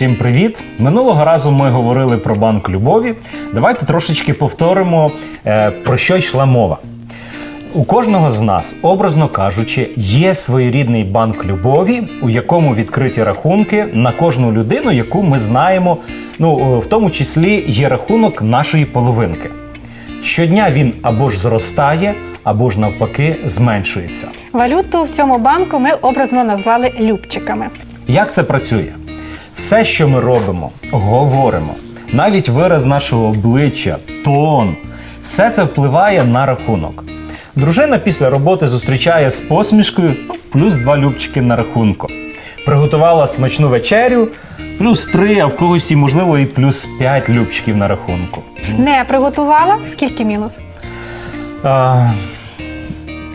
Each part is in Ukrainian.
Усім привіт! Минулого разу ми говорили про банк любові. Давайте трошечки повторимо, е, про що йшла мова. У кожного з нас, образно кажучи, є своєрідний банк любові, у якому відкриті рахунки на кожну людину, яку ми знаємо. Ну, в тому числі є рахунок нашої половинки. Щодня він або ж зростає, або ж навпаки зменшується. Валюту в цьому банку ми образно назвали любчиками. Як це працює? Все, що ми робимо, говоримо, навіть вираз нашого обличчя, тон, все це впливає на рахунок. Дружина після роботи зустрічає з посмішкою плюс два любчики на рахунку. Приготувала смачну вечерю, плюс три, а в когось і можливо і плюс п'ять любчиків на рахунку. Не приготувала, скільки мінус? А,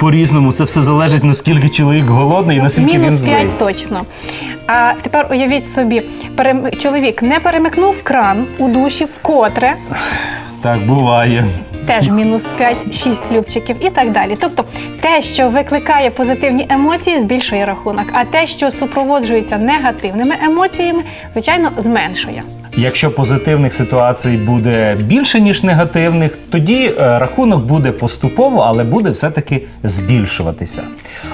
по-різному, це все залежить наскільки чоловік голодний і наскільки він мінус злий. 5 точно. А тепер уявіть собі, перем- чоловік не перемикнув кран у душі вкотре, Так буває. теж мінус 5-6 любчиків і так далі. Тобто те, що викликає позитивні емоції, збільшує рахунок, а те, що супроводжується негативними емоціями, звичайно, зменшує. Якщо позитивних ситуацій буде більше, ніж негативних, тоді е, рахунок буде поступово, але буде все-таки збільшуватися.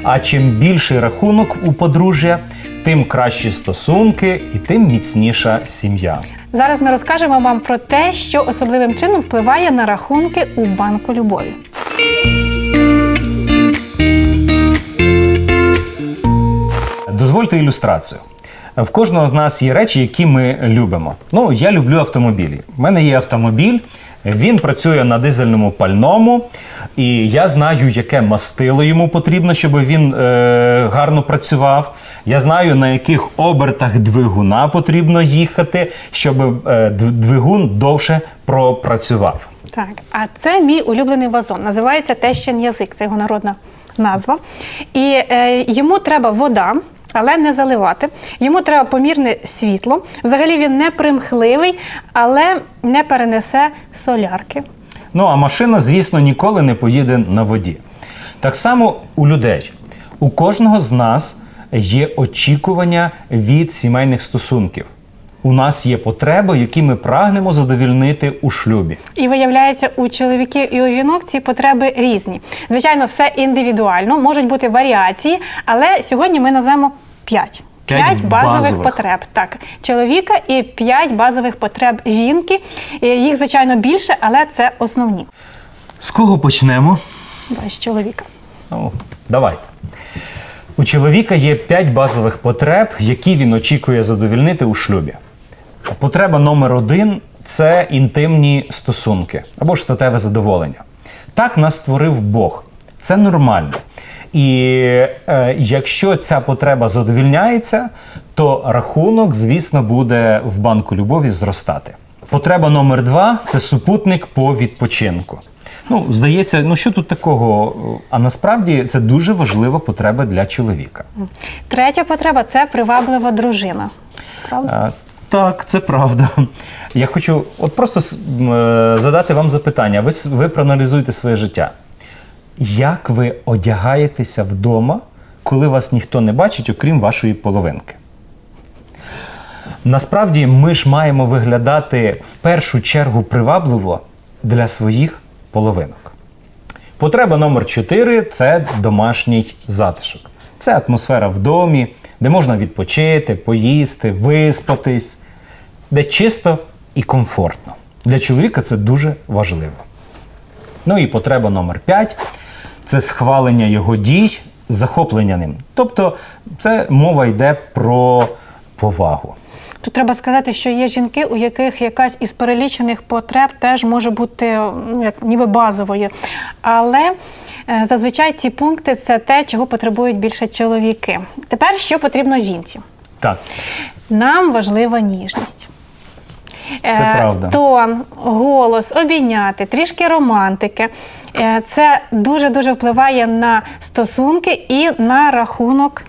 А чим більший рахунок у подружжя, тим кращі стосунки і тим міцніша сім'я. Зараз ми розкажемо вам про те, що особливим чином впливає на рахунки у банку любові. Дозвольте ілюстрацію. В кожного з нас є речі, які ми любимо. Ну, я люблю автомобілі. У мене є автомобіль, він працює на дизельному пальному, і я знаю, яке мастило йому потрібно, щоб він е, гарно працював. Я знаю, на яких обертах двигуна потрібно їхати, щоб е, двигун довше пропрацював. Так, а це мій улюблений вазон. Називається тещин язик, це його народна назва. І е, йому треба вода. Але не заливати. Йому треба помірне світло. Взагалі він не примхливий, але не перенесе солярки. Ну а машина, звісно, ніколи не поїде на воді. Так само у людей. У кожного з нас є очікування від сімейних стосунків. У нас є потреби, які ми прагнемо задовільнити у шлюбі. І виявляється, у чоловіків і у жінок ці потреби різні. Звичайно, все індивідуально, можуть бути варіації, але сьогодні ми назвемо п'ять. П'ять базових, базових. потреб так чоловіка і п'ять базових потреб жінки. Їх звичайно більше, але це основні. З кого почнемо? Давай з чоловіка. Ну, давайте. У чоловіка є п'ять базових потреб, які він очікує задовільнити у шлюбі. Потреба номер один це інтимні стосунки або ж статеве задоволення. Так нас створив Бог. Це нормально. І е, якщо ця потреба задовільняється, то рахунок, звісно, буде в банку любові зростати. Потреба номер два це супутник по відпочинку. Ну, здається, ну що тут такого? А насправді це дуже важлива потреба для чоловіка. Третя потреба це приваблива дружина. Правда? Так, це правда. Я хочу от просто е, задати вам запитання. Ви, ви проаналізуєте своє життя. Як ви одягаєтеся вдома, коли вас ніхто не бачить, окрім вашої половинки? Насправді ми ж маємо виглядати в першу чергу привабливо для своїх половинок. Потреба номер 4 це домашній затишок. Це атмосфера в домі, де можна відпочити, поїсти, виспатись, де чисто і комфортно. Для чоловіка це дуже важливо. Ну і потреба номер 5 це схвалення його дій, захоплення ним. Тобто, це мова йде про повагу. Тут треба сказати, що є жінки, у яких якась із перелічених потреб теж може бути ну, як ніби базовою. Але зазвичай ці пункти це те, чого потребують більше чоловіки. Тепер що потрібно жінці? Так, Нам важлива ніжність. Це Е, правда. Тон, голос, обійняти, трішки романтики. Е, Це дуже-дуже впливає на стосунки і на рахунок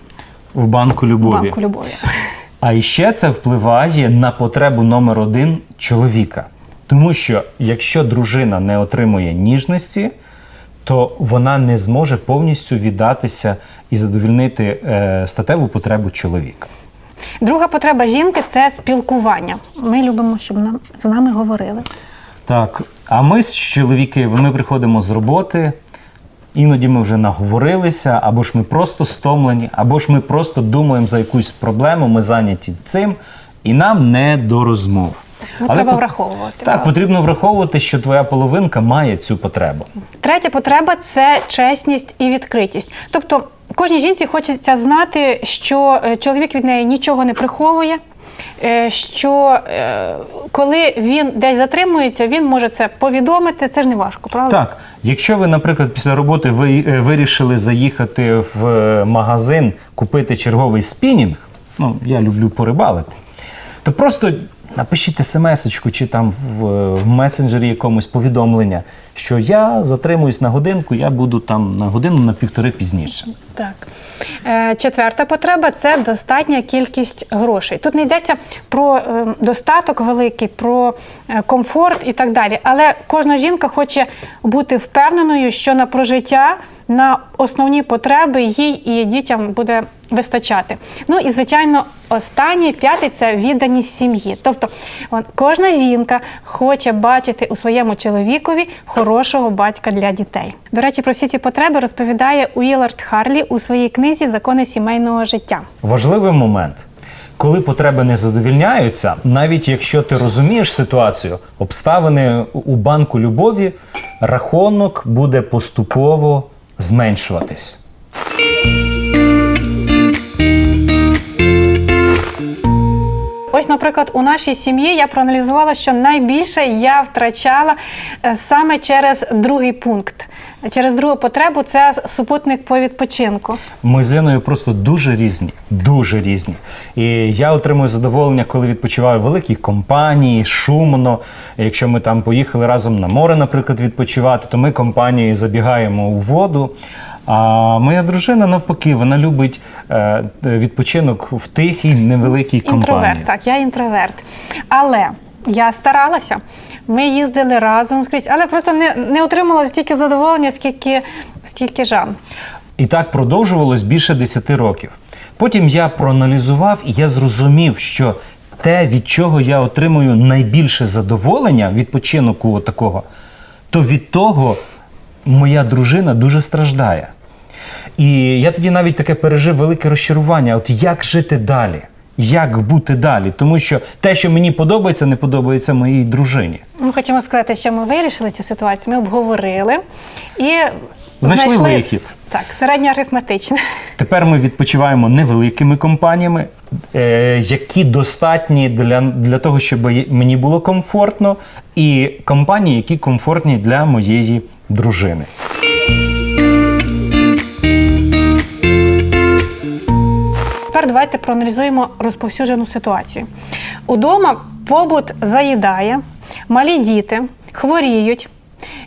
в банку любові. банку любові. А іще це впливає на потребу номер один чоловіка. Тому що якщо дружина не отримує ніжності, то вона не зможе повністю віддатися і задовільнити е, статеву потребу чоловіка. Друга потреба жінки це спілкування. Ми любимо, щоб нам з нами говорили. Так, а ми з чоловіки, ми приходимо з роботи, іноді ми вже наговорилися, або ж ми просто стомлені, або ж ми просто думаємо за якусь проблему, ми зайняті цим, і нам не до розмов. Ну, треба по- враховувати. Так, потрібно враховувати, що твоя половинка має цю потребу. Третя потреба це чесність і відкритість. Тобто кожній жінці хочеться знати, що е, чоловік від неї нічого не приховує. е, Що е, коли він десь затримується, він може це повідомити. Це ж не важко, правда? Так, якщо ви, наприклад, після роботи ви е, вирішили заїхати в е, магазин, купити черговий спінінг, ну я люблю порибалити, то просто напишіть смс-очку чи там в, в месенджері якомусь повідомлення, що я затримуюсь на годинку, я буду там на годину на півтори пізніше. Так. Е, Четверта потреба це достатня кількість грошей. Тут не йдеться про е, достаток великий, про е, комфорт і так далі. Але кожна жінка хоче бути впевненою, що на прожиття, на основні потреби їй і дітям буде вистачати. Ну і звичайно, останній п'ятий це відданість сім'ї. Тобто, кожна жінка хоче бачити у своєму чоловікові хорошого батька для дітей. До речі, про всі ці потреби розповідає Уілард Харлі у своїй книзі Закони сімейного життя. Важливий момент. Коли потреби не задовільняються, навіть якщо ти розумієш ситуацію, обставини у банку любові, рахунок буде поступово зменшуватись. Ось, наприклад, у нашій сім'ї я проаналізувала, що найбільше я втрачала е, саме через другий пункт. Через другу потребу це супутник по відпочинку. Ми з Леною просто дуже різні, дуже різні. І я отримую задоволення, коли відпочиваю в великій компанії, шумно. Якщо ми там поїхали разом на море, наприклад, відпочивати, то ми компанією забігаємо у воду. А моя дружина навпаки, вона любить е, відпочинок в тихій, невеликій компанії. Інтроверт, так, я інтроверт. Але я старалася. Ми їздили разом скрізь, але просто не, не отримала стільки задоволення, скільки, скільки жал. І так продовжувалось більше 10 років. Потім я проаналізував і я зрозумів, що те, від чого я отримую найбільше задоволення відпочинку такого, то від того моя дружина дуже страждає. І я тоді навіть таке пережив велике розчарування. От як жити далі? Як бути далі? Тому що те, що мені подобається, не подобається моїй дружині. Ми хочемо сказати, що ми вирішили цю ситуацію, ми обговорили і Знайшли вихід. Так, середньоарифметичне. Тепер ми відпочиваємо невеликими компаніями, е, які достатні для, для того, щоб мені було комфортно, і компанії, які комфортні для моєї дружини. Тепер давайте проаналізуємо розповсюджену ситуацію. Удома побут заїдає, малі діти хворіють.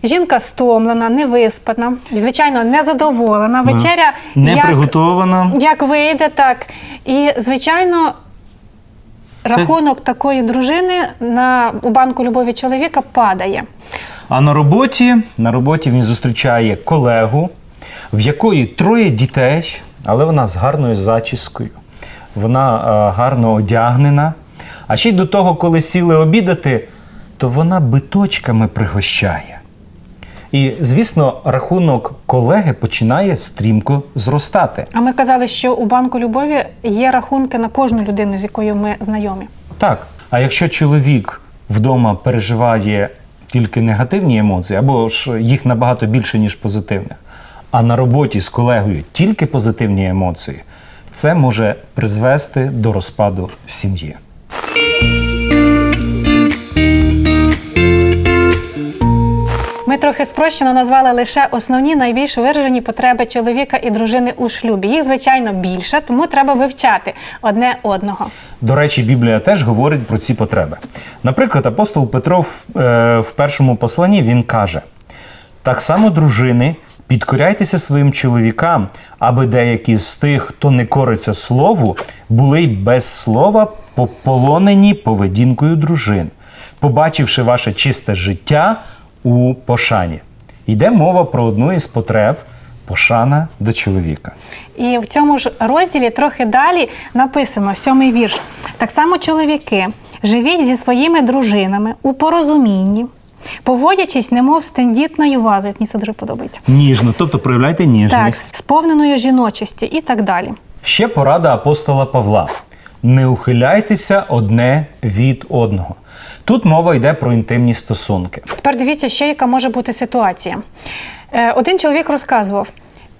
Жінка стомлена, невиспана, звичайно, незадоволена. Вечеря Не як, приготована. як вийде, так. І, звичайно, рахунок такої дружини на, у банку любові чоловіка падає. А на роботі, на роботі він зустрічає колегу, в якої троє дітей, але вона з гарною зачіскою, вона е, гарно одягнена. А ще й до того, коли сіли обідати, то вона биточками пригощає. І, звісно, рахунок колеги починає стрімко зростати. А ми казали, що у банку любові є рахунки на кожну людину, з якою ми знайомі. Так. А якщо чоловік вдома переживає тільки негативні емоції, або ж їх набагато більше, ніж позитивних, а на роботі з колегою тільки позитивні емоції, це може призвести до розпаду сім'ї. Трохи спрощено назвали лише основні найбільш виражені потреби чоловіка і дружини у шлюбі. Їх, звичайно, більше, тому треба вивчати одне одного. До речі, Біблія теж говорить про ці потреби. Наприклад, апостол Петро в, е, в першому посланні він каже: так само, дружини, підкоряйтеся своїм чоловікам, аби деякі з тих, хто не кориться слову, були й без слова пополонені поведінкою дружин, побачивши ваше чисте життя у пошані. Йде мова про одну із потреб пошана до чоловіка. І в цьому ж розділі трохи далі написано сьомий вірш. Так само чоловіки живіть зі своїми дружинами у порозумінні, поводячись, немов з тендітною вазою. Мені це дуже подобається. Ніжно, тобто проявляйте Так, ніжність. сповненою жіночості і так далі. Ще порада апостола Павла: не ухиляйтеся одне від одного. Тут мова йде про інтимні стосунки. Тепер дивіться, ще яка може бути ситуація. Е, Один чоловік розказував: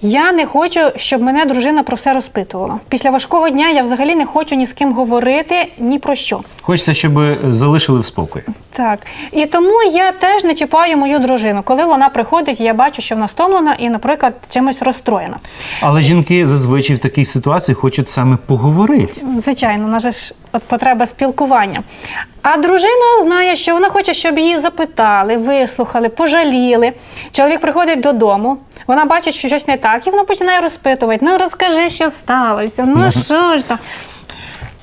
я не хочу, щоб мене дружина про все розпитувала. Після важкого дня я взагалі не хочу ні з ким говорити ні про що. Хочеться, щоб залишили в спокої. Так. І тому я теж не чіпаю мою дружину. Коли вона приходить, я бачу, що вона стомлена і, наприклад, чимось розстроєна. Але жінки зазвичай в такій ситуації хочуть саме поговорити. Звичайно, вона ж от потреба спілкування. А дружина знає, що вона хоче, щоб її запитали, вислухали, пожаліли. Чоловік приходить додому, вона бачить, що щось не так, і вона починає розпитувати: ну розкажи, що сталося, ну що ж там.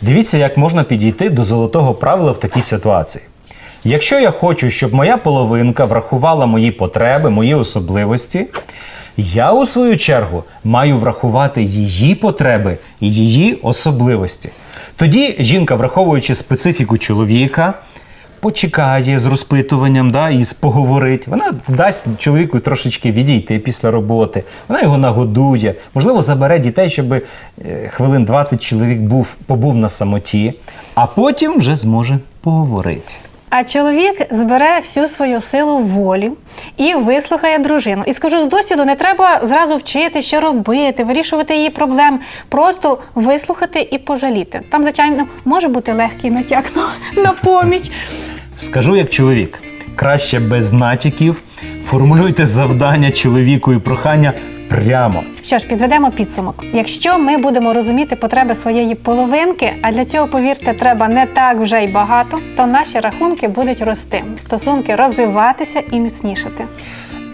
Дивіться, як можна підійти до золотого правила в такій ситуації. Якщо я хочу, щоб моя половинка врахувала мої потреби, мої особливості, я у свою чергу маю врахувати її потреби і її особливості. Тоді жінка, враховуючи специфіку чоловіка, почекає з розпитуванням, да, і поговорить. Вона дасть чоловіку трошечки відійти після роботи, вона його нагодує, можливо, забере дітей, щоб е, хвилин 20 чоловік був, побув на самоті, а потім вже зможе поговорити. А чоловік збере всю свою силу волі і вислухає дружину. І скажу з досвіду, не треба зразу вчити, що робити, вирішувати її проблем. Просто вислухати і пожаліти. Там, звичайно, може бути легкий натяк на, на поміч. Скажу як чоловік, краще без натяків, формулюйте завдання чоловіку і прохання прямо. Що ж, підведемо підсумок. Якщо ми будемо розуміти потреби своєї половинки, а для цього, повірте, треба не так вже й багато, то наші рахунки будуть рости, стосунки розвиватися і міцнішати.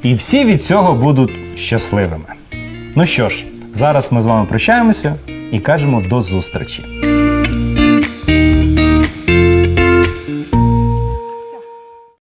І всі від цього будуть щасливими. Ну що ж, зараз ми з вами прощаємося і кажемо до зустрічі.